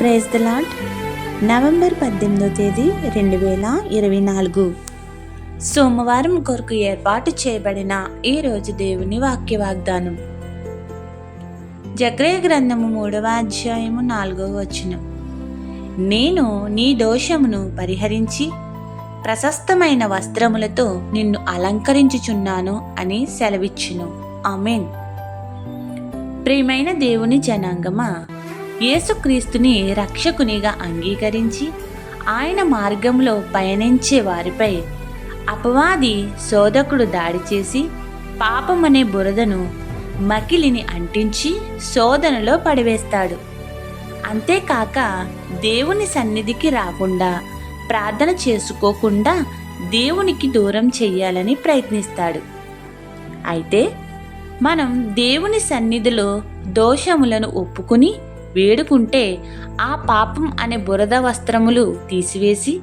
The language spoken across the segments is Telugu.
ప్రేజ్ ద లాట్ నవంబర్ పద్దెనిమిదో తేదీ రెండు వేల ఇరవై నాలుగు. సోమవారం కొరకు ఏర్పాటు చేయబడిన ఈ రోజు దేవుని వాక్య వాగ్దానం జక్రయ గ్రంథము మూడవ అధ్యాయము నాలుగవ వచనం. నేను నీ దోషమును పరిహరించి ప్రశస్తమైన వస్త్రములతో నిన్ను అలంకరించుచున్నాను అని సెలవిచ్చును. ఆమెన్. ప్రియమైన దేవుని జనాంగమా యేసుక్రీస్తుని రక్షకునిగా అంగీకరించి ఆయన మార్గంలో పయనించే వారిపై అపవాది శోధకుడు దాడి చేసి పాపమనే బురదను మకిలిని అంటించి శోధనలో పడివేస్తాడు. అంతేకాక దేవుని సన్నిధికి రాకుండా ప్రార్థన చేసుకోకుండా దేవునికి దూరం చెయ్యాలని ప్రయత్నిస్తాడు. అయితే మనం దేవుని సన్నిధిలో దోషములను ఒప్పుకుని వేడుకుంటే ఆ పాపం అనే బురద వస్త్రములు తీసివేసి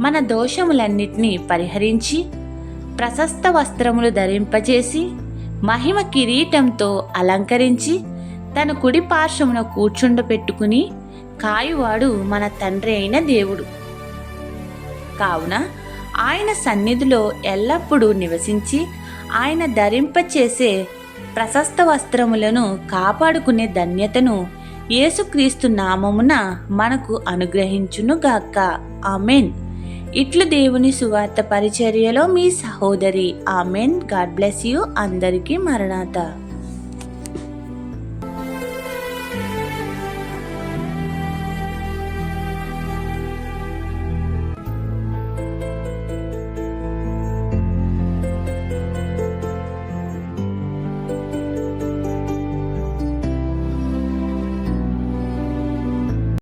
మన దోషములన్నిటినీ పరిహరించి ప్రశస్త వస్త్రములు ధరింపజేసి మహిమ కిరీటంతో అలంకరించి తన కుడి పార్శ్వమున కూర్చుండపెట్టుకుని కాయువాడు మన తండ్రి అయిన దేవుడు. కావున ఆయన సన్నిధిలో ఎల్లప్పుడూ నివసించి ఆయన ధరింపచేసే ప్రశస్త వస్త్రములను కాపాడుకునే ధన్యతను యేసుక్రీస్తు నామమున మనకు అనుగ్రహించునుగాక. ఆమెన్. ఇట్లు దేవుని సువార్త పరిచర్యలో మీ సహోదరి ఆమెన్. గాడ్ బ్లెస్ యూ అందరికీ మరణాత.